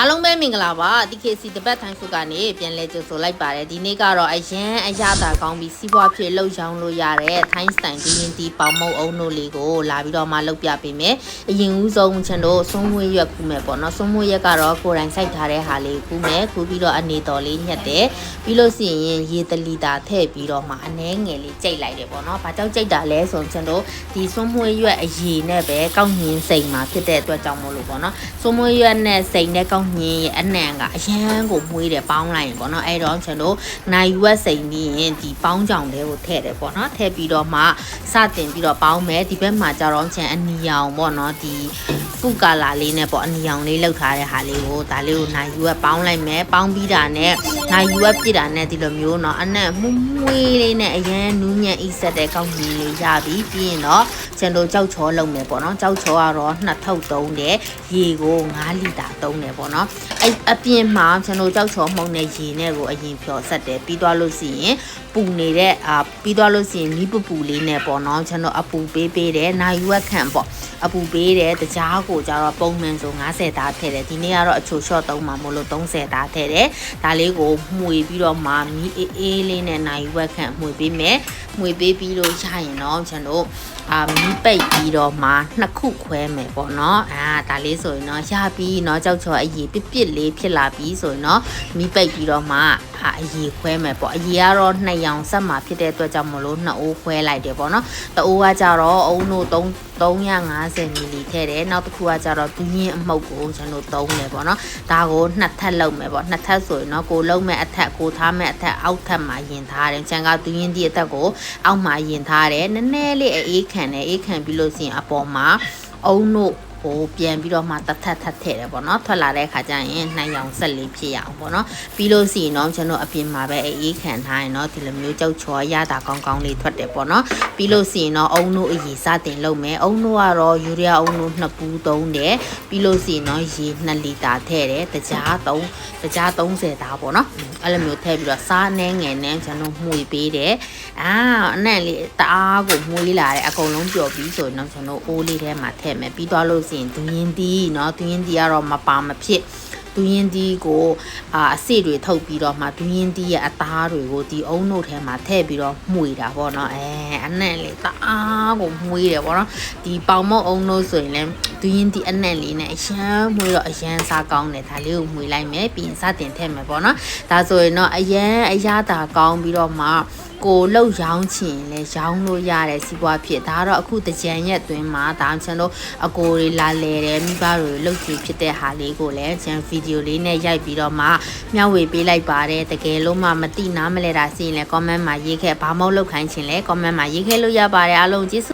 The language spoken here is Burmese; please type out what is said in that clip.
အားလုံးပဲမင်္ဂလာပါ TKC တပတ်ထိုင်းစုကနေပြန်လဲကြိုဆိုလိုက်ပါတယ်ဒီနေ့ကတော့အရန်အရသာကောင်းပြီးစီးပွားဖြစ်လှုပ်ရောင်းလို့ရတဲ့ထိုင်းစတိုင်ဒီရင်တီပေါင်မုတ်အုံတို့လေးကိုလာပြီးတော့မှလုပ်ပြပေးမယ်အရင်ဦးဆုံးကျွန်တော်ဆုံးမွေးရွက်ကူမယ်ပေါ့နော်ဆုံးမွေးရွက်ကတော့ကိုယ်တိုင်စိုက်ထားတဲ့ဟာလေးကူမယ်ကူပြီးတော့အနေတော်လေးညက်တယ်ပြီးလို့ရှိရင်ရေတလီတာထည့်ပြီးတော့မှအနှဲငယ်လေးကြိတ်လိုက်တယ်ပေါ့နော်ဘာကြောင့်ကြိတ်တာလဲဆိုရင်ကျွန်တော်ဒီဆုံးမွေးရွက်အရေနဲ့ပဲကောက်ညင်းစိမ်မှာဖြစ်တဲ့အတွက်ကြောင့်မို့လို့ပေါ့နော်ဆုံးမွေးရွက်နဲ့စိမ်နဲ့ကောက်ညင်းရဲ့အနံကအရန်ကိုမွေးတယ်ပေါင်းလိုက်ရင်ပေါ့နော်အဲ့တော့ကျွန်တော်နိုင်ရွက်စိမ်ပြီးရင်ဒီပေါင်းကြောင်လေးကိုထည့်တယ်ပေါ့နော်ထည့်ပြီးတော့မှစတင်ပြီးတော့ပေါင်းမယ်ဒီဘက်မှာကြတော့ချန်အနီရောင်ပေါ့နော်ဒီဖုကာလာလေးနဲ့ပေါ့အနီရောင်လေးလောက်ထားတဲ့ဟာလေးကိုဒါလေးကိုနိုင်ရွက်ပေါင်းလိုက်မယ်ပေါင်းပြီးတာနဲ့ နိုင်ရွက်ပြစ်တာနဲ့ဒီလိုမျိုးเนาะအနံမှုမွေးလေးနဲ့အရန်နူးညံ့အိဆက်တဲ့ကောင်းကြီးလေးရပြီပြီးရင်တော့ကျွန်တော်ကြောက်ချောလုပ်မယ်ပေါ့နော်ကြောက်ချောကတော့နှစ်ထုပ်သုံးတယ်ရေကို9လီတာသုံးတယ်ပေါ့နော်အဲ့အပြင်မှာကျွန်တော်ကြောက်ချောမှုန်တဲ့ရေနဲ့ကိုအရင်ဖြော်ဆက်တယ်ပြီးသွားလို့ရှိရင်ပူနေတဲ့အာပြီးသွားလို့ရှိရင်နီးပပူလေးနဲ့ပေါ့နော်ကျွန်တော်အပူပေးပေးတယ်နိုင်ရွက်ခံပေါ့အပူပေးတယ်တကြားကိုကြတော့ပုံမှန်ဆို90သားထည့်တယ်ဒီနေ့ကတော့အချိုလျှော့သုံးမှာမို့လို့30သားထည့်တယ်ဒါလေးကို မှုေပြီးတော့မှမီးအေးအေးလေးနဲ့နိုင်ရွက်ခံမှုေပေးမယ် မှုေပေးပြီးလို့ရရင်တော့ကျွန်တော်အာမီးပိတ်ပြီးတော့မှနှစ်ခုခွဲမယ်ပေါ့နော်အာဒါလေးဆိုရင်တော့ရပြီเนาะကြောက်ချောအကြီးပြစ်ပြစ်လေးဖြစ်လာပြီဆိုရင်တော့မီးပိတ်ပြီးတော့မှအာအကြီးခွဲမယ်ပေါ့အကြီးကတော့နှစ်ရောင်ဆက်မှာဖြစ်တဲ့အတွက်ကြောင့်မလို့နှစ်အိုးခွဲလိုက်တယ်ပေါ့နော်တအိုးကကြတော့အုံတို့3 350မီလီထည့်တယ်နောက်တစ်ခုကကြတော့ဒူးရင်အမှုတ်ကိုကျွန်တော်သုံးတယ်ပေါ့နော်ဒါကိုနှစ်ထပ်လုပ်မယ်ပေါ့နှစ်ထပ်ဆိုရင်တော့ကိုလုံးမဲ့အထက်ကိုထားမဲ့အထက်အောက်ထပ်မှာယင်ထားတယ်ချန်ကဒူးရင်ဒီအထက်ကို အောက်မှာယင်ထားတယ်နည်းနည်းလေးအေးခံတယ်အေးခံပြီးလို့ရှိရင်အပေါ်မှာအုံတို့ ဟိုပြန်ပြီးတော့မှတထက်ထက်ထည့်တယ်ပေါ့နော်ထွက်လာတဲ့အခါကျရင်နှိုင်ရောင်ဆက်လေးဖြစ်ရအောင်ပေါ့နော်ပြီးလို့ရှိရင်တော့ကျွန်တော်အပြင်မှာပဲအေးခံထားရင်တော့ဒီလိုမျိုးကြောက်ချောရတာကောင်းကောင်းလေးထွက်တယ်ပေါ့နော်ပြီးလို့ရှိရင်တော့အုံတို့အကြီးစတင်လုပ်မယ်အုံတို့ကတော့ယူရီးယားအုံတို့နှစ်ပူးသုံးတယ်ပြီးလို့ရှိရင်တော့ရေ2လီတာထည့်တယ်တကြား3တကြား30သားပေါ့နော်အဲ့လိုမျိုးထည့်ပြီးတော့စားနှဲငယ်နဲ့ကျွန်တော်မှုေပေးတယ်အာအနံ့လေးတအားကိုမှုေးလာတယ်အကုန်လုံးပျော်ပြီးဆိုရင်တော့ကျွန်တော်အိုးလေးထဲမှာထည့်မယ်ပြီးသွားလို့ရှိရင်ဒူရင်တီးเนาะဒူရင်တီးကတော့မပါမဖြစ်ဒူရင်တီးကိုအာအစစ်တွေထုတ်ပြီးတော့မှဒူရင်တီးရဲ့အသားတွေကိုဒီအုံတို့ထဲမှာထည့်ပြီးတော့မှုေတာပေါ့เนาะအဲအနံ့လေးတအားကိုမှုေးတယ်ပေါ့เนาะဒီပေါင်မုတ်အုံတို့ဆိုရင်လည်းဒူရင်တီးအနံ့လေးနဲ့အရန်မှုေးတော့အရန်စားကောင်းတယ်ဒါလေးကိုမှုေးလိုက်မယ်ပြီးရင်စတင်ထည့်မယ်ပေါ့เนาะဒါဆိုရင်တော့အရန်အရသာကောင်းပြီးတော့မှ ကိုလှုပ်ရောင်းချင်လဲရောင်းလို့ရတယ်စီးပွားဖြစ်ဒါကတော့အခုတကြံရက်အတွင်းမှာဒါကျွန်တော်အကိုတွေလာလဲတယ်မိဘတွေလှုပ်ကြည့်ဖြစ်တဲ့ဟာလေးကိုလည်းကျန်ဗီဒီယိုလေးနဲ့ရိုက်ပြီးတော့မှမျှဝေပေးလိုက်ပါတယ်တကယ်လို့မှမတိနားမလဲတာစီရင်လဲ comment မှာရေးခဲ့ဘာမောက်လောက်ခိုင်းချင်လဲ comment မှာရေးခဲ့လို့ရပါတယ်အားလုံးကျေးဇူး